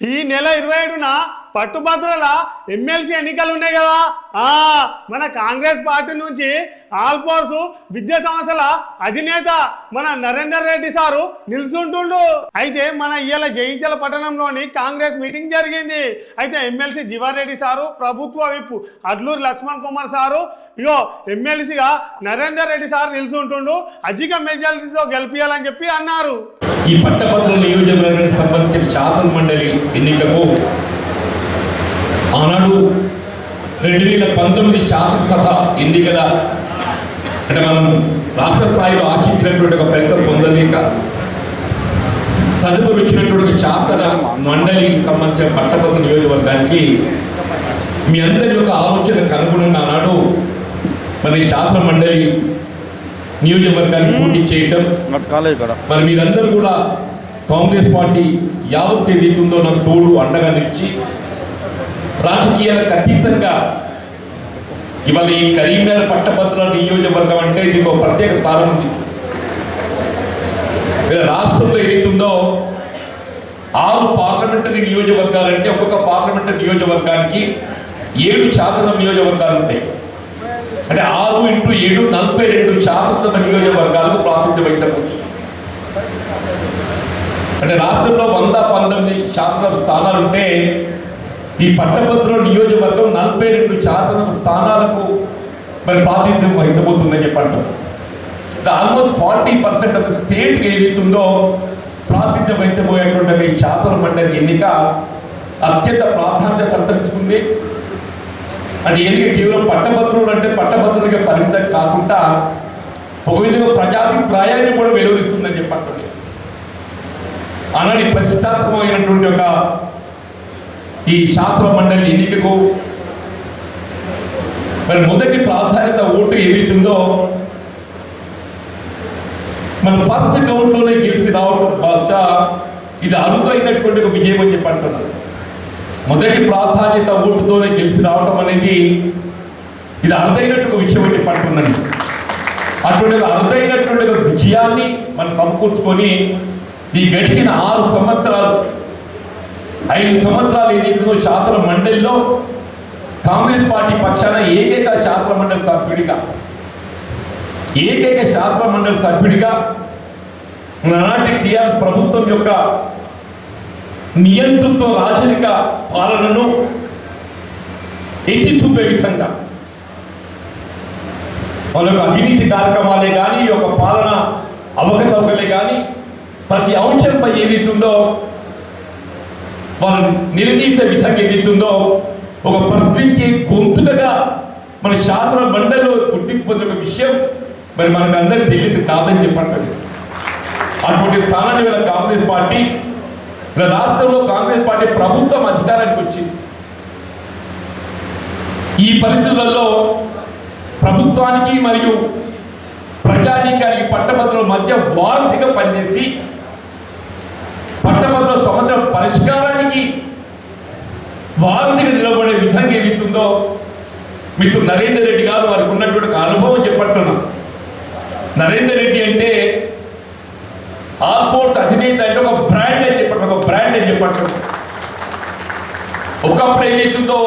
ఈ నెల ఇరవై ఏడున పట్టుభద్రుల ఎమ్మెల్సీ ఎన్నికలు ఉన్నాయి కదా? ఆ మన కాంగ్రెస్ పార్టీ నుంచి ఆల్పోర్స్ విద్యా సంస్థల అధినేత మన నరేందర్ రెడ్డి సారు నిల్చుంటుండు. అయితే మన ఇయ్యాల జయించల పట్టణంలోని కాంగ్రెస్ మీటింగ్ జరిగింది. అయితే ఎమ్మెల్సీ జీవారెడ్డి సారు ప్రభుత్వ విప్ అడ్లూరు లక్ష్మణ్ కుమార్ సారు ఇగో ఎమ్మెల్సీగా నరేందర్ రెడ్డి సార్ నిల్చుంటుండు. అధిక మెజారిటీతో గెలిపించాలని చెప్పి అన్నారు. ఈ పట్టభద్రుల నియోజకవర్గానికి సంబంధించిన శాసన మండలి ఎన్నికకు ఆనాడు రెండు వేల పంతొమ్మిది శాసనసభ ఎన్నికల అంటే మనం రాష్ట్ర స్థాయిలో ఆశించినటువంటి ఒక పెద్ద పొందలేక తదుపరి వచ్చినటువంటి శాసన మండలికి సంబంధించిన పట్టభద్రుల నియోజకవర్గానికి మీ అందరి యొక్క ఆలోచనకు అనుగుణంగా ఆనాడు మరి శాసన మండలి నియోజకవర్గాన్ని పోటీ చేయటం. మరి మీరందరూ కూడా కాంగ్రెస్ పార్టీ యావత్ ఏదైతుందో నాకు తోడు అండగా నిలిచి రాజకీయాలకు అతీతంగా ఇవాళ ఈ కరీంనగర్ పట్టభద్రుల నియోజకవర్గం అంటే ఇది ఒక ప్రత్యేక స్థానం ఉంది. రాష్ట్రంలో ఏదైతుందో ఆరు పార్లమెంటరీ నియోజకవర్గాలంటే ఒక్కొక్క పార్లమెంటరీ నియోజకవర్గానికి ఏడు శాతం నియోజకవర్గాలు ఉంటాయి. అంటే ఆరు ఇంటూ ఏడు నలభై రెండు శాసనసభ నియోజకవర్గాలకు ప్రాతినిధ్యం అంటే రాష్ట్రంలో వంద పంతొమ్మిది శాసనసభ స్థానాలు ఉంటే ఈ పట్టభద్రుల నియోజకవర్గం నలభై రెండు శాసనసభ స్థానాలకు మరి ప్రాతినిధ్యం వహించబోతుందని చెప్పంటారు almost forty percent of state ఏదైతుందో ప్రాతినిధ్యం వహించబోయేటువంటి శాసన మండలి ఎన్నిక అత్యంత ప్రాధాన్యత సంతరించుకుంది. అంటే ఎన్నిక కేవలం పట్టభద్రులు అంటే పట్టభద్రులకి పరిమితం కాకుండా ఒక విధంగా ప్రజాభిప్రాయాన్ని కూడా వెలువరిస్తుందని చెప్పండి అలాంటి ప్రతిష్టాత్మకమైనటువంటి ఒక ఈ శాస్త్ర మండలి ఎన్నికకు మరి మొదటి ప్రాధాన్యత ఓటు ఏదైతుందో మన ఫస్ట్ కౌంట్లోనే గెలిచి రావడం బహుశా ఇది అరుదైనటువంటి ఒక విజయం అని చెప్పి అంటున్నారు మొదటి ప్రాధాన్యత ఓటుతోనే గెలిచి రావటం అనేది ఇది అరుదైనట్టు ఒక విషయం అని పడుతుందండి అటువంటి అరుదైనటువంటి ఒక విజయాన్ని మనం సమకూర్చుకొని ఈ గడిచిన ఆరు సంవత్సరాలు ఐదు సంవత్సరాలు ఏదైతుందో శాసన మండలిలో కాంగ్రెస్ పార్టీ పక్షాన ఏకైక శాసన మండలి సభ్యుడిగా ఏకైక శాసన మండలి సభ్యుడిగా నాటి టీఆర్ఎస్ ప్రభుత్వం యొక్క నియంతృత్వ రాజరిక పాలనను ఎత్తి చూపే విధంగా వాళ్ళ యొక్క అవినీతి కార్యక్రమాలే కానీ ఈ యొక్క పాలన అవకతవకలే కానీ ప్రతి అంశంపై ఏదైతుందో వాళ్ళని నిలదీసే విధంగా ఏదైతుందో ఒక ప్రశ్నించే గొంతుకగా మన శాస్త్ర మండలిలో గుర్తింపు పొందిన విషయం మరి మనకు అందరికి తెలియదు కాదని చెప్పండి అటువంటి స్థానాన్ని వీళ్ళ కాంగ్రెస్ పార్టీ ఇలా రాష్ట్రంలో కాంగ్రెస్ పార్టీ ప్రభుత్వం అధికారానికి వచ్చింది. ఈ పరిస్థితులలో ప్రభుత్వానికి మరియు ప్రజానీకానికి పట్టభద్రుల మధ్య వారధిగా పనిచేసి సందర్భంలో సమస్య పరిష్కారానికి వారధిగా నిలబడే విధంగా ఏదైతుందో మిత్రుడు నరేందర్ రెడ్డి గారు వారికి ఉన్నటువంటి ఒక అనుభవం చెప్పట్టున్నాం నరేందర్ రెడ్డి అంటే ఆల్ఫోర్స్ అధినేత అంటే ఒక బ్రాండ్ అని చెప్పట్టు ఒక బ్రాండ్ అని చెప్పట్టు ఒకప్పుడు ఏదైతుందో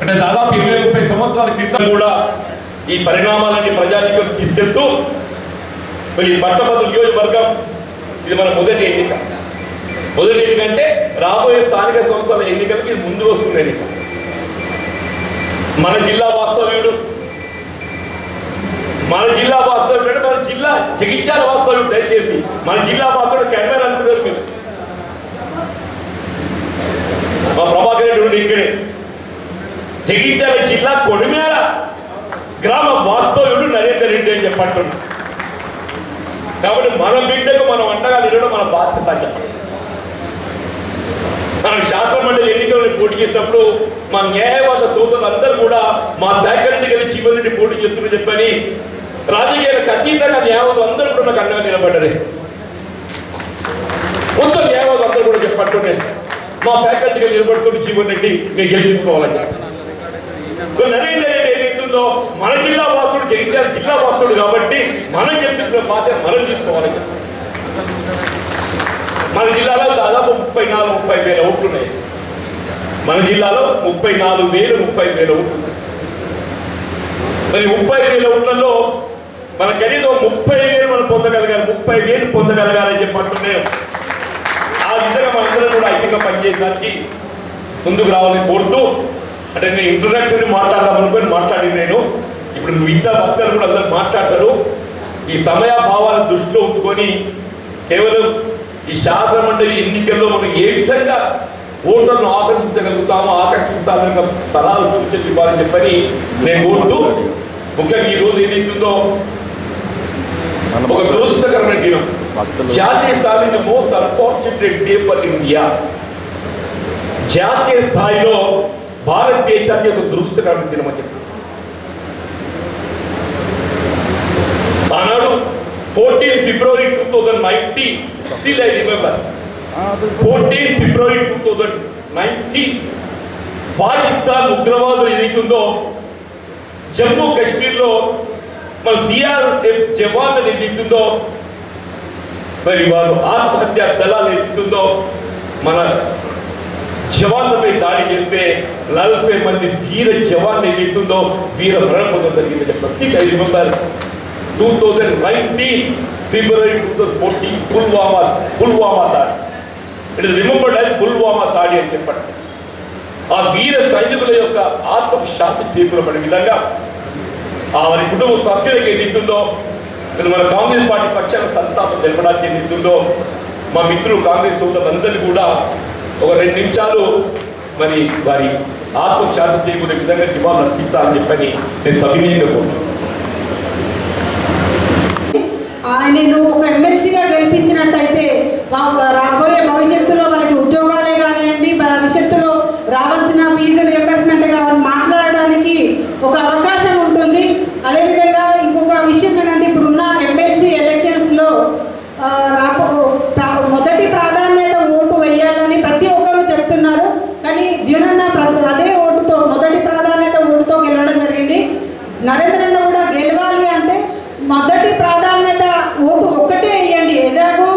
అంటే దాదాపు ఇరవై ముప్పై సంవత్సరాల క్రితం కూడా ఈ పరిణామాలన్నీ ప్రజానికి తీసుకెళ్తూ మరి ఈ పట్టభద్రుల నియోజకవర్గం ఇది మన మొదటి ఎన్నిక. మొదటి ఏంటంటే రాబోయే స్థానిక సంస్థల ఎన్నికలకి ముందు వస్తుంది ఎన్నిక. మన జిల్లా వాస్తవ్యుడు. మన జిల్లా వాస్తవ్యుడు అంటే మన జిల్లా జగిత్యాల వాస్తవ్యుడు దయచేసి మన జిల్లా వాస్తవుడు కెమెరా అనుకున్నారు మీరు. మా ప్రభాకర్ రెడ్డి ఉండి ఇక్కడే. జగిత్యాల జిల్లా కొడిమేళ గ్రామ వాస్తవ్యుడు నరేందర్ రెడ్డి అని చెప్పంటున్నా కాబట్టి మన బిడ్డకు మనం అండగా నిలడం మన బాధ్యత అని మనం శాసన మండలి ఎన్నికలను పోటీ చేసినప్పుడు మా న్యాయవాద సోదరులు అందరూ కూడా మా ఫ్యాకల్టీ కలిసి చీఫ్ పోటీ చేస్తున్నారు చెప్పని రాజకీయాలకు అతీతంగా న్యాయవాదులు అందరూ కూడా నాకు అండగా నిలబడ్డారు. మొత్తం న్యాయవాదులు అందరూ కూడా చెప్పట్టుండే మా ఫ్యాకల్టీగా నిలబడుతున్న జీవన్ రెడ్డి మీరు గెలిపించుకోవాలని నరేంద్ర రెడ్డి ఏదైతుందో మన జిల్లా వాసుడు జగిత్యాల జిల్లా వాసుడు కాబట్టి మనం గెలిపించిన బాధ్యత మనం తీసుకోవాలని మన జిల్లాలో దాదాపు ముప్పై నాలుగు ముప్పై వేల ఓట్లు ఉన్నాయి. మన జిల్లాలో ముప్పై నాలుగు వేలు ముప్పై వేల ఓట్లు మరి ముప్పై వేల ఓట్లలో మన కనీసం ముప్పై వేలు మనం పొందగలగాలి ముప్పై వేలు పొందగలగాలని చెప్పే ఆ విధంగా మనందరం కూడా ఐక్యంగా పనిచేయడానికి ముందుకు రావాలని కోరుతూ అంటే నేను ఇంట్రొడక్టరీ మాట్లాడదాం అనుకుని మాట్లాడి నేను. ఇప్పుడు మిగతా భక్తులు కూడా అందరూ మాట్లాడతారు. ఈ సమయాభావాలను దృష్టిలో ఉంచుకొని కేవలం ఈ శాసన మండలి ఎన్నికల్లో మనం ఏ విధంగా ఓటర్ను ఆకర్షించగలుగుతామో ఆకర్షించాలని సలహాలు సూచనలు ఇవ్వాలని చెప్పని నేను కోరుతూ ముఖ్యంగా ఈ రోజు ఏదైతుందో ఒక దురదృష్టకరమైన దినం. జాతీయ స్థాయిలో most unfortunate day for India. జాతీయ స్థాయిలో భారతదేశానికి ఒక దురదృష్టకరమైన దినం అని చెప్పి ఆనాడు fourteen February two thousand nineteen still I remember fourteen February two thousand nineteen Pakistan ఉగ్రవాదులు ఏదైతుందో జమ్మూ కాశ్మీర్లో మన సిఆర్ఎఫ్ జవాన్లు ఏదైతుందో మరి వారు ఆత్మహత్య దళాలు ఏదైతుందో మన జవాన్లపై దాడి చేస్తే నలభై మంది వీర జవాన్లు ఏదైతుందో వీర మరణం పొందడం జరిగింది ప్రతి ఐదు remember two thousand nineteen February two thousand Pulwama Pulwama దాడి. It is remembered as Pulwama దాడి అని చెప్పండి. ఆ వీర సైనికుల యొక్క ఆత్మకు శాంతి చేకూరబడే విధంగా ఆ వారి కుటుంబ సభ్యులకు ఏదైతుందో మన కాంగ్రెస్ పార్టీ పక్షాన సంతాపం తెలపడానికి ఏదైతుందో మా మిత్రులు కాంగ్రెస్ సోదరులందరినీ కూడా ఒక రెండు నిమిషాలు మరి వారి ఆత్మకు శాంతి చేకూరే విధంగా జవాబు అర్పించాలని చెప్పని నేను సవినయంగా కోరుతున్నాను. ఆయనను ఒక ఎమ్మెల్సీగా గెలిపించినట్టయితే రాబోయే భవిష్యత్తులో మనకి ఉద్యోగాలే కానివ్వండి భవిష్యత్తులో రావాల్సిన ఫీజు రియంబర్స్మెంట్ కావాలి మాట్లాడడానికి ఒక అవకాశం ఉంటుంది. అదేవిధంగా ఇంకొక విషయం ఏంటంటే ఇప్పుడున్న ఎమ్మెల్సీ ఎలక్షన్స్లో రాకపో మొదటి ప్రాధాన్యత ఓటు వేయాలని ప్రతి ఒక్కరూ చెప్తున్నారు. కానీ జీవనన్న అదే ఓటుతో మొదటి ప్రాధాన్యత ఓటుతో గెలవడం జరిగింది. నరేంద్ర కూడా గెలవాలి అంటే మొదటి ప్రాధాన్యత ఓటు ఒక్కటే వేయండి ఎలాగో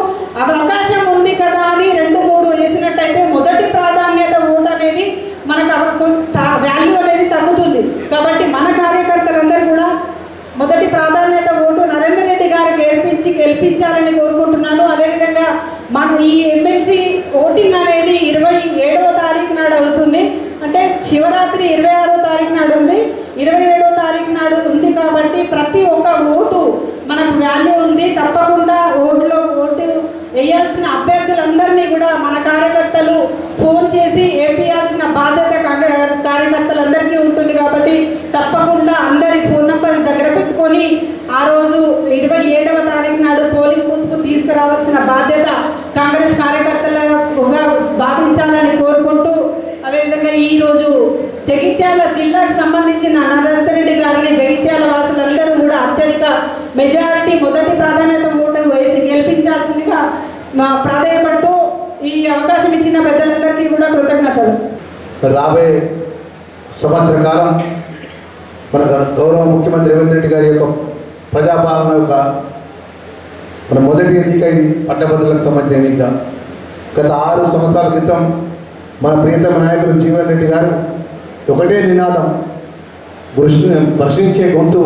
అవకాశం ఉంది కదా అని రెండు మూడు వేసినట్టయితే మొదటి ప్రాధాన్యత ఓటు అనేది మనకు వాల్యూ అనేది తగ్గుతుంది కాబట్టి మన కార్యకర్తలందరూ కూడా మొదటి ప్రాధాన్యత ఓటు నరేందర్ రెడ్డి గారు గెలిపించి గెలిపించాలని కోరుకుంటున్నాను అదేవిధంగా మాకు ఈ ఎమ్మెల్సీ ఓటింగ్ అనేది ఇరవై ఏడవ తారీఖు నాడు అవుతుంది అంటే శివరాత్రి ఇరవై ఆరో తారీఖు నాడు ఉంది ఇరవై ఏడో తారీఖు నాడు ఉంది కాబట్టి ప్రతి ఒక్క ఓటు మనకు వాల్యూ ఉంది తప్పకుండా ఓట్లో ఓటు వేయాల్సిన అభ్యర్థులందరినీ కూడా మన కార్యకర్తలు ఫోన్ చేసి వేపియాల్సిన బాధ్యత కాంగ్రెస్ కార్యకర్తలందరికీ ఉంటుంది కాబట్టి తప్పకుండా అందరి ఫోన్ నంబర్ దగ్గర పెట్టుకొని ఆ రోజు ఇరవై ఏడవ తారీఖు నాడు పోలింగ్ బూత్కు తీసుకురావాల్సిన బాధ్యత కాంగ్రెస్ కార్యకర్తలుగా భావించాలని కోరుకుంటూ అదేవిధంగా ఈ రోజు జగిత్యాల జిల్లాకు సంబంధించిన నరేందర్ రెడ్డి గారిని జగిత్యాల వాసులందరూ కూడా అత్యధిక మెజారిటీ మొదటి ప్రాధాన్యత ఓటు వేసి గెలిపించాల్సిందిగా మా ప్రాధాన్యపడుతూ ఈ అవకాశం ఇచ్చిన పెద్దలందరికీ కూడా కృతజ్ఞతలు. రాబోయే సంవత్సర కాలం మన గౌరవ ముఖ్యమంత్రి రేవంత్ రెడ్డి గారి యొక్క ప్రజాపాలన యొక్క మన మొదటి ఎన్నిక ఇది పట్టభద్రులకు సంబంధించిన ఎన్నిక. గత ఆరు సంవత్సరాల క్రితం మన ప్రియతమ నాయకుడు జీవన్ రెడ్డి గారు ఒకటే నినాదం ప్రశ్న ప్రశ్నించే గొంతు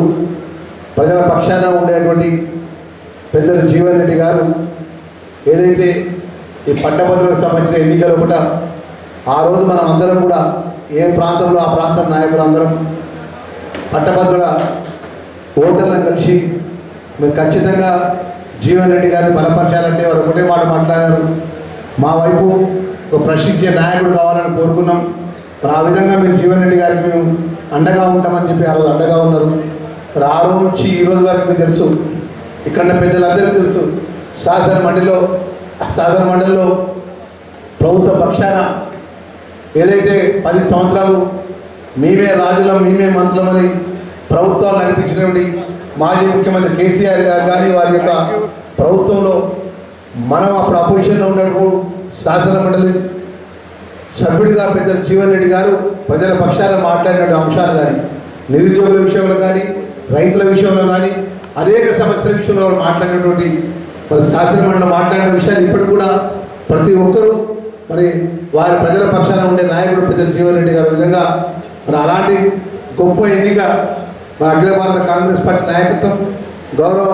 ప్రజల పక్షాన ఉండేటువంటి పెద్దలు జీవన్ రెడ్డి గారు ఏదైతే ఈ పట్టభద్రులకు సంబంధించిన ఎన్నికలు కూడా ఆ రోజు మనం అందరం కూడా ఏ ప్రాంతంలో ఆ ప్రాంతం నాయకులందరం పట్టభద్రుల ఓటర్లను కలిసి మేము ఖచ్చితంగా జీవన్ రెడ్డి గారిని బలపరచాలంటే వారు ఒకటే మాట మాట్లాడారు. మా వైపు ఒక ప్రశ్నించే నాయకుడు కావాలని కోరుకున్నాం. మరి ఆ విధంగా మీరు జీవన్ రెడ్డి గారికి మేము అండగా ఉంటామని చెప్పి ఆ రోజు అండగా ఉన్నారు. మరి ఆ రోజు నుంచి ఈ రోజు వరకు మీకు తెలుసు ఇక్కడ పెద్దలందరికీ తెలుసు శాసన మండలిలో శాసన మండలిలో ప్రభుత్వ పక్షాన ఏదైతే పది సంవత్సరాలు మేమే రాజులం మేమే మంత్రులమని ప్రభుత్వాలు నడిపించినటువంటి మాజీ ముఖ్యమంత్రి కేసీఆర్ గారు కానీ వారి యొక్క ప్రభుత్వంలో మనం అప్పుడు అపోజిషన్లో ఉన్నప్పుడు శాసనమండలి సభ్యుడిగా పెద్ద జీవన్ రెడ్డి గారు ప్రజల పక్షాన మాట్లాడిన అంశాలు కానీ నిరుద్యోగుల విషయంలో కానీ రైతుల విషయంలో కానీ అనేక సమస్యల విషయంలో మాట్లాడినటువంటి మరి శాసనమండలి మాట్లాడిన విషయాలు ఇప్పుడు కూడా ప్రతి ఒక్కరూ మరి వారి ప్రజల పక్షాన ఉండే నాయకుడు పెద్దలు జీవన్ రెడ్డి గారి విధంగా మరి అలాంటి గొప్ప ఎన్నిక మన అఖిల భారత కాంగ్రెస్ పార్టీ నాయకత్వం గౌరవ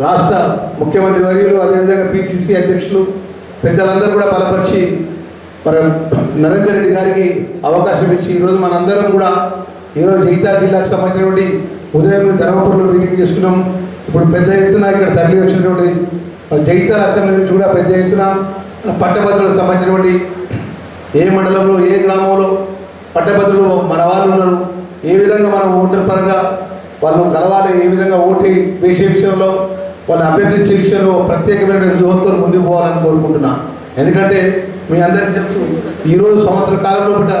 రాష్ట్ర ముఖ్యమంత్రి వర్యులు అదేవిధంగా పిసిసి అధ్యక్షులు పెద్దలందరూ కూడా బలపరిచి మరి నరేందర్ రెడ్డి గారికి అవకాశం ఇచ్చి ఈరోజు మనందరం కూడా ఈరోజు జగితా జిల్లాకు సంబంధించినటువంటి ఉదయం ధర్మపూర్లో మీటింగ్ చేసుకున్నాం. ఇప్పుడు పెద్ద ఎత్తున ఇక్కడ తరలి వచ్చినటువంటి మరి అసెంబ్లీ నుంచి కూడా పెద్ద ఎత్తున పట్టభద్రులకు సంబంధించినటువంటి ఏ మండలంలో ఏ గ్రామంలో పట్టభద్రులు మన వాళ్ళు ఉన్నారు ఏ విధంగా మనం ఓటర్ పరంగా వాళ్ళు కలవాలి ఏ విధంగా ఓటు వేసే విషయంలో వాళ్ళు అభ్యర్థించే విషయంలో ప్రత్యేకమైన యువతతో ముందుకు పోవాలని కోరుకుంటున్నా. ఎందుకంటే మీ అందరికీ తెలుసు ఈరోజు సంవత్సర కాలంలో పుట్ట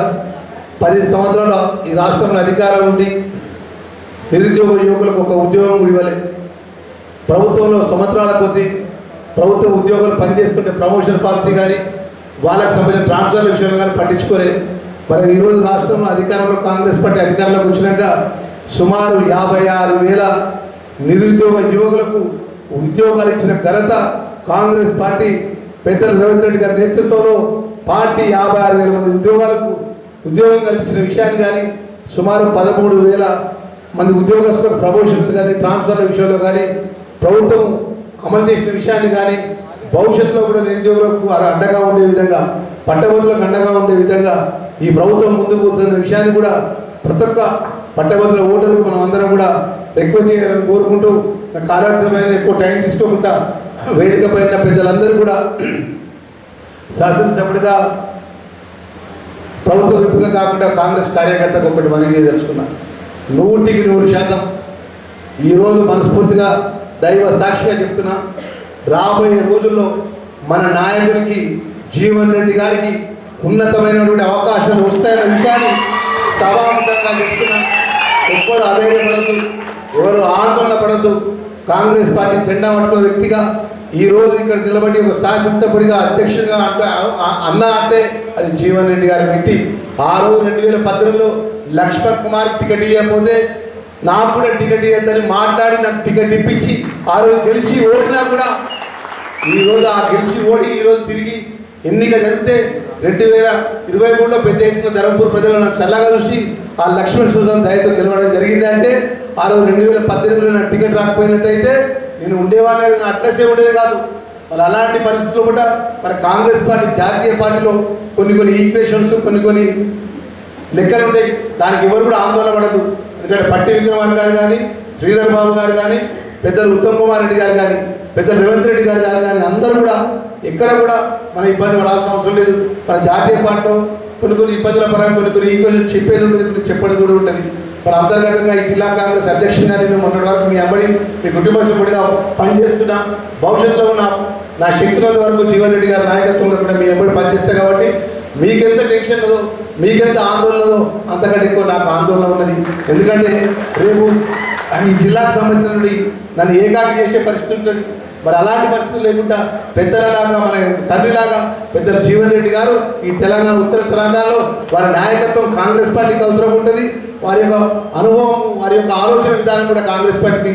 పది సంవత్సరాల ఈ రాష్ట్రంలో అధికారం ఉండి నిరుద్యోగ యువకులకు ఒక ఉద్యోగం ఇవ్వాలి. ప్రభుత్వంలో సంవత్సరాల కొద్దీ ప్రభుత్వ ఉద్యోగాలు పనిచేస్తుంటే ప్రమోషన్ పాలసీ కానీ వాళ్ళకి సంబంధించిన ట్రాన్స్ఫర్ల విషయంలో కానీ పట్టించుకోలేదు మరి ఈరోజు రాష్ట్రంలో అధికారంలో కాంగ్రెస్ పార్టీ అధికారంలోకి వచ్చినాక సుమారు యాభై ఆరు వేల నిరుద్యోగ యువకులకు ఉద్యోగాలు ఇచ్చిన ఘనత కాంగ్రెస్ పార్టీ పెద్దల రేవంత్ రెడ్డి గారి నేతృత్వంలో పార్టీ యాభై ఆరు వేల మంది ఉద్యోగాలకు ఉద్యోగం కల్పించిన విషయాన్ని కానీ సుమారు పదమూడు వేల మంది ఉద్యోగస్తులకు ప్రమోషన్స్ కానీ ట్రాన్స్ఫర్ల విషయంలో కానీ ప్రభుత్వం అమలు చేసిన విషయాన్ని కానీ భవిష్యత్తులో కూడా నిరుద్యోగులకు అర- అండగా ఉండే విధంగా పట్టభద్రులకు అండగా ఉండే విధంగా ఈ ప్రభుత్వం ముందుకు పోతున్న విషయాన్ని కూడా ప్రతి ఒక్క పట్టభద్రుల ఓటర్లు మనం అందరం కూడా రిక్వెస్ట్ చేయాలని కోరుకుంటూ కార్యక్రమం కార్యక్రమమైన ఎక్కువ టైం తీసుకోకుండా వేదిక పైన పెద్దలందరూ కూడా శాసనసభ్యుడిగా ప్రభుత్వ సభ్యులుగా కాకుండా కాంగ్రెస్ కార్యకర్తకు ఒకటి మనకి తెలుసుకున్నా నూటికి నూరు శాతం ఈరోజు మనస్ఫూర్తిగా దైవ సాక్షిగా చెప్తున్నా రాబోయే రోజుల్లో మన నాయకుడికి జీవన్ రెడ్డి గారికి ఉన్నతమైనటువంటి అవకాశాలు వస్తాయన్న విషయాన్ని సభాముఖంగా చెప్తున్నా. ఎవ్వరు అధైర్యపడద్దు ఎవరు ఆందోళన పడద్దు కాంగ్రెస్ పార్టీ జెండా పట్టుకున్న వ్యక్తిగా ఈ రోజు ఇక్కడ నిలబడి ఒక శాసనసభ్యుడిగా అధ్యక్షుడిగా అంటే ఆ- అన్న అంటే అది జీవన్ రెడ్డి గారి వ్యక్తి ఆ రోజు రెండు వేల పద్దెనిమిదిలో లక్ష్మణ్ కుమార్ టికెట్ ఇవ్వకపోతే నాకు కూడా టికెట్ ఇద్దని మాట్లాడి నాకు టికెట్ ఇప్పించి ఆ రోజు గెలిచి ఓడినా కూడా ఈరోజు ఆ గెలిచి ఓడి ఈరోజు తిరిగి ఎన్నిక జరిగితే రెండు వేల ఇరవై మూడులో పెద్ద ఎత్తున ధర్మపూర్ ప్రజలు నాకు చల్లగా చూసి ఆ లక్ష్మణ్ సుజన్ దయతో గెలవడం జరిగిందంటే ఆ రోజు రెండు వేల పద్దెనిమిదిలో నా టికెట్ రాకపోయినట్టయితే నేను ఉండేవాడిని నా అడ్రస్సే ఉండేది కాదు. మరి అలాంటి పరిస్థితుల్లో కూడా మరి కాంగ్రెస్ పార్టీ జాతీయ పార్టీలో కొన్ని కొన్ని ఈక్వేషన్స్ కొన్ని కొన్ని లెక్కలు ఉంటాయి. దానికి ఎవరు కూడా ఆందోళన పడదు. ఎందుకంటే పట్టి విక్రమార్ గారు కానీ శ్రీధర్ బాబు గారు కానీ పెద్దలు ఉత్తమ్ కుమార్ రెడ్డి గారు కానీ పెద్ద రేవంత్ రెడ్డి గారు గారు కానీ అందరూ కూడా ఎక్కడ కూడా మన ఇబ్బంది పడాల్సిన అవసరం లేదు. మన జాతీయ పార్టీలో కొన్ని కొన్ని ఇబ్బందుల పరంగా కొన్ని కొన్ని ఈక్వల్ చెప్పేది ఉంటుంది కొన్ని చెప్పడం కూడా ఉంటుంది మన అంతర్గతంగా ఈ జిల్లా కాంగ్రెస్ అధ్యక్షుడిగా నేను మొన్నటి వరకు మీ అమ్మడి మీ కుటుంబ సభ్యుడిగా పనిచేస్తున్నా భవిష్యత్తులో ఉన్న నా శక్తుల వరకు జీవన్ రెడ్డి గారి నాయకత్వంలో కూడా మీ అమ్మడి పనిచేస్తా కాబట్టి మీకెంత టెన్షన్ ఉందో మీకెంత ఆందోళన ఉందో అంతకంటే ఎక్కువ నాకు ఆందోళన ఉన్నది. ఎందుకంటే రేపు ఈ జిల్లాకు సంబంధించినటువంటి నన్ను ఏకాకి చేసే పరిస్థితి ఉంటుంది. మరి అలాంటి పరిస్థితులు లేకుండా పెద్దలలాగా మన తండ్రిలాగా పెద్దల జీవన్ రెడ్డి గారు ఈ తెలంగాణ ఉత్తర ప్రాంతాల్లో వారి నాయకత్వం కాంగ్రెస్ పార్టీకి అవసరం ఉంటుంది. వారి యొక్క అనుభవం వారి యొక్క ఆలోచన విధానం కూడా కాంగ్రెస్ పార్టీకి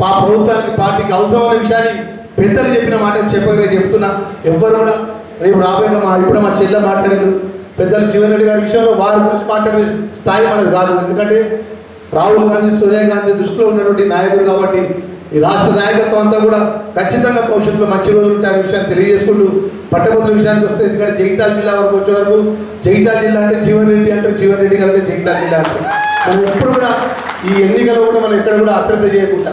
పా ప్రభుత్వానికి పార్టీకి అవసరం అనే విషయాన్ని పెద్దలు చెప్పిన మాట చెప్పగా చెప్తున్నా. ఎవ్వరు కూడా రేపు రాబోయే మా ఇప్పుడు మా చెల్లె మాట్లాడారు పెద్దలు జీవన్ రెడ్డి గారి విషయంలో వారి గురించి మాట్లాడే స్థాయి మనకు కాదు. ఎందుకంటే రాహుల్ గాంధీ సోనియా గాంధీ దృష్టిలో ఉన్నటువంటి నాయకుడు కాబట్టి ఈ రాష్ట్ర నాయకత్వం అంతా కూడా ఖచ్చితంగా భవిష్యత్తులో మంచి రోజులు ఉంటాయనే విషయాన్ని తెలియజేసుకుంటూ పట్టభద్రుల విషయానికి వస్తే ఎందుకంటే జగితాల జిల్లా వరకు వచ్చే వరకు జగితాల జిల్లా అంటే జీవన్ రెడ్డి అంటే జీవన్ రెడ్డి గారు అంటే జిల్లా అంటారు. మనం ఎప్పుడు కూడా ఈ ఎన్నికల్లో కూడా మనం ఎక్కడ కూడా అశ్రద్ధ చేయకుండా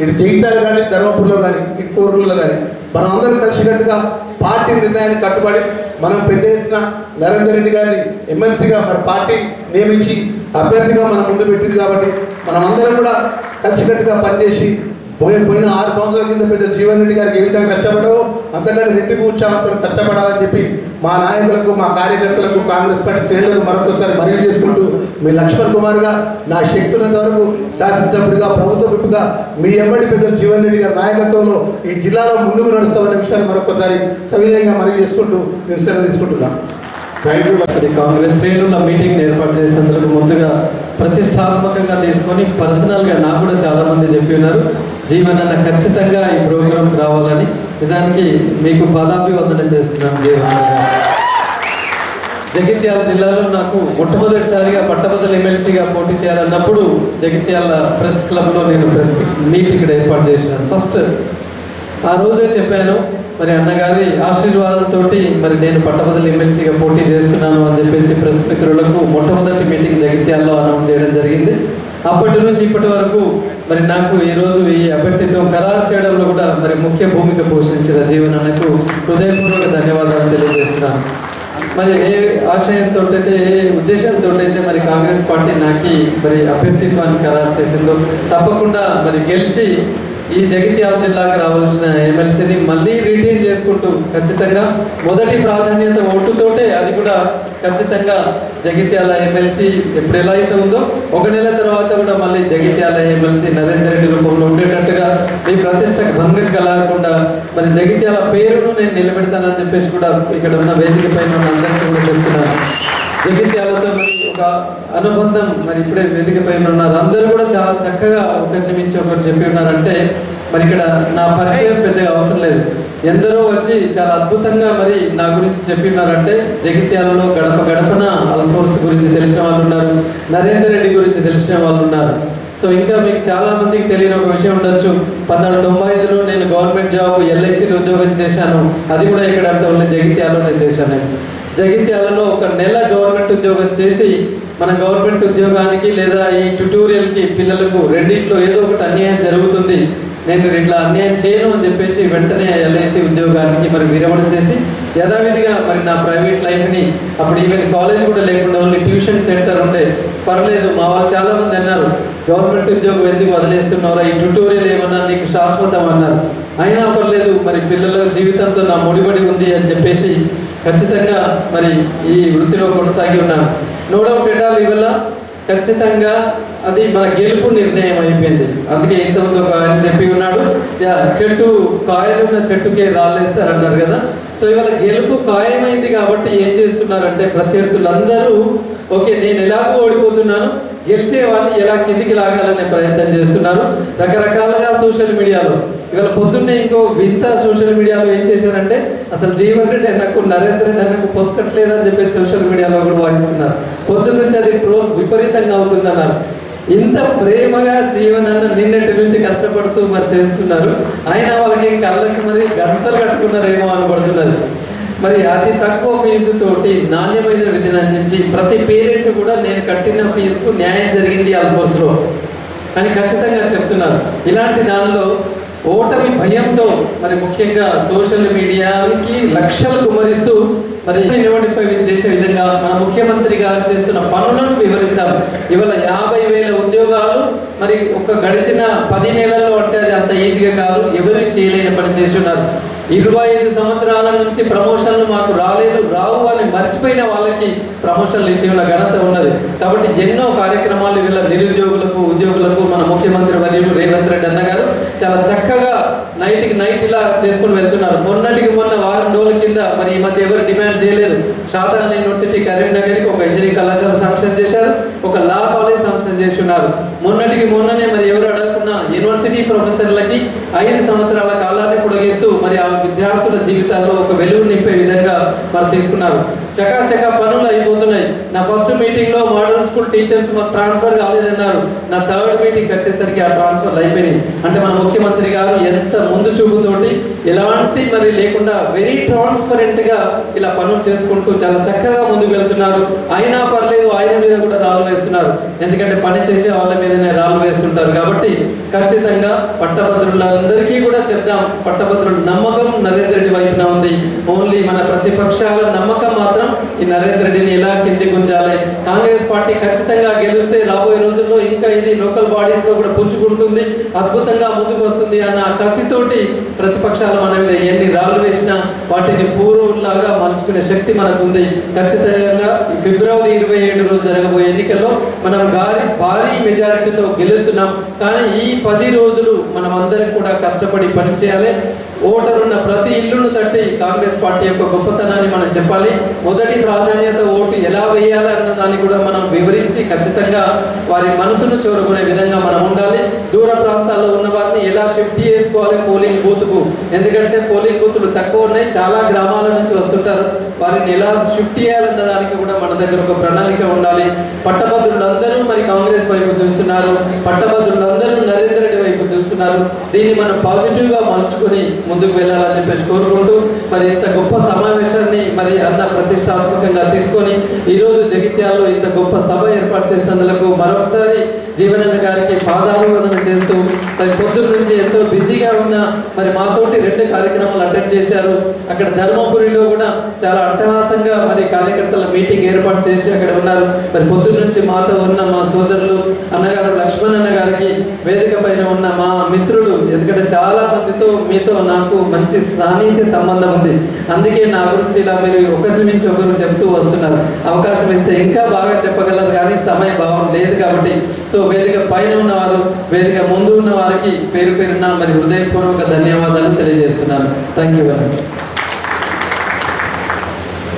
ఇటు జగిత్యాల కానీ ధర్మపూర్లో కానీ ఇటు కోరుకుల్లో కానీ మనం అందరం కలిసికట్టుగా పార్టీ నిర్ణయాన్ని కట్టుబడి మనం పెద్ద ఎత్తున నరేందర్ రెడ్డి గారిని ఎమ్మెల్సీగా మరి పార్టీ నియమించి అభ్యర్థిగా మనం ముందు పెట్టింది కాబట్టి మనం అందరం కూడా కలిసికట్టుగా పనిచేసి పోయిన పోయిన ఆరు సంవత్సరాల కింద పెద్ద జీవన్ రెడ్డి గారికి ఏ విధంగా కష్టపడవో అంతకంటే రెట్టింపు ఉత్సాహంతో కష్టపడాలని చెప్పి మా నాయకులకు మా కార్యకర్తలకు కాంగ్రెస్ పార్టీ శ్రేణులకు మరొకసారి మనవి చేసుకుంటూ మీ లక్ష్మణ్ కుమార్గా నా శక్తులంత వరకు శాసనసభ్యుడిగా ప్రభుత్వ విప్పుగా మీ ఎమ్మడి పెద్ద జీవన్ రెడ్డి గారి నాయకత్వంలో ఈ జిల్లాలో ముందుకు నడుస్తామనే విషయాన్ని మరొకసారి సవినయంగా మనవి చేసుకుంటూ నేను సెలవు తీసుకుంటున్నాను థ్యాంక్ యూ అది కాంగ్రెస్ శ్రేణుల మీటింగ్ ఏర్పాటు చేసినందుకు ముందుగా ప్రతిష్టాత్మకంగా తీసుకొని పర్సనల్గా నాకు కూడా చాలా మంది చెప్పి ఉన్నారు. జీవనన్న ఖచ్చితంగా ఈ ప్రోగ్రాం రావాలని నిజానికి మీకు పాదాభివందనం చేస్తున్నాం జీవనన్న జగిత్యాల జిల్లాలో నాకు మొట్టమొదటిసారిగా పట్టభద్రుల ఎమ్మెల్సీగా పోటీ చేయాలన్నప్పుడు జగిత్యాల ప్రెస్ క్లబ్లో నేను ప్రెస్ మీట్ ఇక్కడ ఏర్పాటు చేసినాను ఫస్ట్ ఆ రోజే చెప్పాను మరి అన్నగారి ఆశీర్వాదంతో మరి నేను పట్టభద్రుల ఎమ్మెల్సీగా పోటీ చేస్తున్నాను అని చెప్పేసి ప్రెస్ మిత్రులకు మొట్టమొదటి మీటింగ్ జగిత్యాల్లో అనౌన్స్ చేయడం జరిగింది. అప్పటి నుంచి ఇప్పటి వరకు మరి నాకు ఈరోజు ఈ అభ్యర్థిత్వం ఖరారు చేయడంలో కూడా మరి ముఖ్య భూమిక పోషించిన జీవనకు హృదయపూర్వక ధన్యవాదాలు తెలియజేస్తున్నాను. మరి ఏ ఆశయంతో అయితే ఏ ఉద్దేశంతో అయితే మరి కాంగ్రెస్ పార్టీ నాకు మరి అభ్యర్థిత్వాన్ని ఖరారు చేసిందో తప్పకుండా మరి గెలిచి ఈ జగిత్యాల జిల్లాకు రావాల్సిన ఎమ్మెల్సీని మళ్ళీ రిటైన్ చేసుకుంటూ ఖచ్చితంగా మొదటి ప్రాధాన్యత ఖచ్చితంగా జగిత్యాల ఎమ్మెల్సీ ఎప్పుడు ఎలా అయితే ఉందో ఒక నెల తర్వాత కూడా మళ్ళీ జగిత్యాల ఎమ్మెల్సీ నరేందర్ రెడ్డి రూపంలో ఉండేటట్టుగా మీ ప్రతిష్టకు భంగం కలగకుండా మరి జగిత్యాల పేరును నేను నిలబెడతానని చెప్పేసి కూడా ఇక్కడ ఉన్న వేదిక పైన ఉన్న అందరికీ కూడా చెప్తున్నాను. జగిత్యాలతో మరి ఒక అనుబంధం మరి ఇప్పుడే వేదిక పైన ఉన్నారు. అందరూ కూడా చాలా చక్కగా ఒకరిని మించి ఒకరు చెప్పి ఉన్నారంటే మరి ఇక్కడ నా పరిచయం పెద్దగా అవసరం లేదు. ఎందరో వచ్చి చాలా అద్భుతంగా మరి నా గురించి చెప్పి ఉన్నారంటే జగిత్యాలలో గడప గడపన అల్ఫోర్స్ గురించి తెలిసిన వాళ్ళు ఉన్నారు. నరేందర్ రెడ్డి గురించి తెలిసిన వాళ్ళు ఉన్నారు. సో ఇంకా మీకు చాలా మందికి తెలియని ఒక విషయం ఉండొచ్చు. పంతొమ్మిది తొంభై ఐదులో నేను గవర్నమెంట్ జాబ్ ఎల్ఐసిలో ఉద్యోగం చేశాను. అది కూడా ఇక్కడ అంత ఉన్న జగిత్యాలో నేను చేశాను. జగిత్యాలలో ఒక నెల గవర్నమెంట్ ఉద్యోగం చేసి మన గవర్నమెంట్ ఉద్యోగానికి లేదా ఈ ట్యుటోరియల్కి పిల్లలకు రెండింటిలో ఏదో ఒకటి అన్యాయం జరుగుతుంది. నేను ఇట్లా అన్యాయం చేయను అని చెప్పేసి వెంటనే ఎల్ఐసి ఉద్యోగానికి మరి విరమణ చేసి యథావిధిగా మరి నా ప్రైవేట్ లైఫ్ని అప్పుడు ఈవెన్ కాలేజ్ కూడా లేకుండా ఓన్లీ ట్యూషన్ సెంటర్ ఉండే పర్లేదు మా వాళ్ళు చాలామంది అన్నారు గవర్నమెంట్ ఉద్యోగం ఎందుకు వదిలేస్తున్నారా ఈ ట్యుటోరియల్ ఏమన్నా నీకు శాశ్వతం అన్నారు. అయినా పర్లేదు మరి పిల్లల జీవితంతో నా ముడిపడి ఉంది అని చెప్పేసి ఖచ్చితంగా మరి ఈ వృత్తిలో కొనసాగి ఉన్నాను. నో డౌట్ ఎటాల్ ఇవల్ల ఖచ్చితంగా అది మన గెలుపు నిర్ణయం అయిపోయింది. అందుకే ఇంతకుముందు ఒక ఆయన చెప్పి ఉన్నాడు యా, చెట్టు కాయలు ఉన్న చెట్టుకే రాళ్ళేస్తారు అన్నారు కదా. సో ఇవాళ గెలుపు ఖాయమైంది కాబట్టి ఏం చేస్తున్నారంటే ప్రత్యర్థులందరూ ఓకే నేను ఎలాగో ఓడిపోతున్నాను గెలిచే వాళ్ళని ఎలా కిందికి లాగాలనే ప్రయత్నం చేస్తున్నారు. రకరకాలుగా సోషల్ మీడియాలో. ఇవాళ పొద్దున్నే ఇంకో వింత సోషల్ మీడియాలో ఏం చేశారంటే అసలు జీవన్ రెడ్డి అన్నకు నరేంద్ర రెడ్డి అన్నకు పొసకట్లేదని చెప్పేసి సోషల్ మీడియాలో కూడా వాయిస్తున్నారు. పొద్దున్న నుంచి అది ట్రో విపరీతంగా అవుతుందన్నారు. ఇంత ప్రేమగా జీవనాన్ని నిన్నటి నుంచి కష్టపడుతూ మరి చేస్తున్నారు. అయినా వాళ్ళకి కళ్ళకి మరి గంటలు కట్టుకున్నారేమో అనబడుతున్నారు మరి అతి తక్కువ ఫీజు తోటి నాణ్యమైన విధిని అందించి ప్రతి పేరెంట్ కూడా నేను కట్టిన ఫీజుకు న్యాయం జరిగింది ఆల్ఫోర్స్లో అని ఖచ్చితంగా చెప్తున్నారు. ఇలాంటి దానిలో ఓటమి భయంతో మరి ముఖ్యంగా సోషల్ మీడియాకి లక్షలు కుమరిస్తూ మరి నిలబడిపై చేసే విధంగా మన ముఖ్యమంత్రి గారు చేస్తున్న పనులను వివరిస్తాం. ఇవాళ యాభై వేల ఉద్యోగాలు మరి ఒక గడిచిన పది నెలల్లో అంటే అది అంత ఈజీగా కాదు. ఎవరు చేయలేని పని చేస్తున్నారు ఇరవై ఐదు సంవత్సరాల నుంచి ప్రమోషన్లు మాకు రాలేదు రావు అని మర్చిపోయిన వాళ్ళకి ప్రమోషన్లు ఇచ్చే ఉన్న ఘనత ఉన్నది. కాబట్టి ఎన్నో కార్యక్రమాలు వీళ్ళ నిరుద్యోగులకు ఉద్యోగులకు మన ముఖ్యమంత్రి వర్యులు రేవంత్ రెడ్డి అన్న గారు చాలా చక్కగా నైట్కి నైట్ ఇలా చేసుకుని వెళ్తున్నారు. మొన్నటికి మొన్న వారం రోజుల కింద మరి ఈ మధ్య ఎవరు డిమాండ్ చేయలేదు. షాదాన్ యూనివర్సిటీ కరీంనగర్కి ఒక ఇంజనీరింగ్ కళాశాల శాంక్షన్ చేశారు. ఒక లా కాలేజ్ చేస్తున్నారు. మొన్నటికి మొన్ననే మరి ఎవరు అడగకున్న యూనివర్సిటీ ప్రొఫెసర్లకి ఐదు సంవత్సరాల కాలాన్ని పొడిగిస్తూ మరి ఆ విద్యార్థుల జీవితాల్లో ఒక వెలుగు నింపే విధంగా మరి తీసుకున్నారు. చకాచక పనులు అయిపోతున్నాయి. నా ఫస్ట్ మీటింగ్లో మోడల్ స్కూల్ టీచర్స్ మాకు ట్రాన్స్ఫర్ కాలేదన్నారు. నా థర్డ్ మీటింగ్ వచ్చేసరికి ఆ ట్రాన్స్ఫర్ అయిపోయినాయి. అంటే మన ముఖ్యమంత్రి గారు ఎంత ముందు చూపుతోటి ఎలాంటి మరి లేకుండా వెరీ ట్రాన్స్పరెంట్గా ఇలా పనులు చేసుకుంటూ చాలా చక్కగా ముందుకు వెళ్తున్నారు. అయినా పర్లేదు ఉన్నారు ఎందుకంటే పని చేసే వాళ్ళ మీదనే రాళ్ళు వేస్తుంటారు. కాబట్టి ఖచ్చితంగా పట్టభద్రులందరికీ కూడా చెప్దాం. పట్టభద్రుల నమ్మకం నరేంద్ర రెడ్డి వైపున ఉంది. ఓన్లీ మన ప్రతిపక్షాల నమ్మకం మాత్రం ఈ నరేంద్ర రెడ్డిని ఎలా కింది గుంజాలి కాంగ్రెస్ పార్టీ ఖచ్చితంగా గెలిస్తే రాబోయే రోజుల్లో ఇంకా ఇది లోకల్ బాడీస్లో కూడా పుంజుకుంటుంది అద్భుతంగా ముందుకు వస్తుంది అన్న కసితోటి ప్రతిపక్షాలు మన మీద ఎన్ని రాళ్ళు వేసినా వాటిని పూర్వంలాగా మలుచుకునే శక్తి మనకు ఉంది ఖచ్చితంగా ఫిబ్రవరి ఇరవై ఏడు రోజు జరగబోయే ఎన్నికల్లో మనం గారి భారీ మెజారిటీతో గెలుస్తున్నాం. కానీ ఈ పది రోజులు మనం అందరం కూడా కష్టపడి పనిచేయాలి. ఓటరున్న ప్రతి ఇల్లును తట్టి కాంగ్రెస్ పార్టీ యొక్క గొప్పతనాన్ని మనం చెప్పాలి. మొదటి ప్రాధాన్యత ఓటు ఎలా వేయాలి అన్న దాన్ని కూడా మనం వివరించి ఖచ్చితంగా వారి మనసును చేరుకునే విధంగా మనం ఉండాలి. దూర ప్రాంతాల్లో ఉన్న వారిని ఎలా షిఫ్ట్ చేసుకోవాలి పోలింగ్ బూత్కు? ఎందుకంటే పోలింగ్ బూతులు తక్కువ ఉన్నాయి. చాలా గ్రామాల నుంచి వస్తుంటారు. వారిని ఎలా షిఫ్ట్ చేయాలన్న దానికి కూడా మన దగ్గర ఒక ప్రణాళిక ఉండాలి. పట్టభద్రులందరూ మరి కాంగ్రెస్ వైపు చూస్తున్నారు. పట్టభద్రులందరూ చేస్తున్నారు దీన్ని మనం పాజిటివ్గా మలుచుకొని ముందుకు వెళ్ళాలని చెప్పేసి కోరుకుంటూ మరి ఇంత గొప్ప సమావేశాన్ని మరి అంత ప్రతిష్టాత్మకంగా తీసుకొని ఈరోజు జగిత్యాలలో ఇంత గొప్ప సభ ఏర్పాటు చేసినందుకు మరొకసారి జీవనన్న మరి పొద్దున్న నుంచి ఎంతో బిజీగా ఉన్న మరి మాతోటి రెండు కార్యక్రమాలు అటెండ్ చేశారు. అక్కడ ధర్మపురిలో కూడా చాలా అట్టహాసంగా మరి కార్యకర్తల మీటింగ్ ఏర్పాటు చేసి అక్కడ ఉన్నారు. మరి పొద్దున్న నుంచి మాతో ఉన్న మా సోదరులు అన్నగారు లక్ష్మణ్ అన్న గారికి వేదిక పైన ఉన్న మా మిత్రులు ఎందుకంటే చాలా మందితో మీతో నాకు మంచి సాన్నిహిత్య సంబంధం ఉంది. అందుకే నా గురించి ఇలా మీరు ఒకరి నుంచి ఒకరు చెప్తూ వస్తున్నారు. అవకాశం ఇస్తే ఇంకా బాగా చెప్పగలరు కానీ సమయ భావం లేదు కాబట్టి. సో వేదిక పైన ఉన్నవారు వేదిక ముందు ఉన్నవారు వాళ్ళకి పేరు పేరున మరి హృదయపూర్వక ధన్యవాదాలు తెలియజేస్తున్నాను. Thank you very much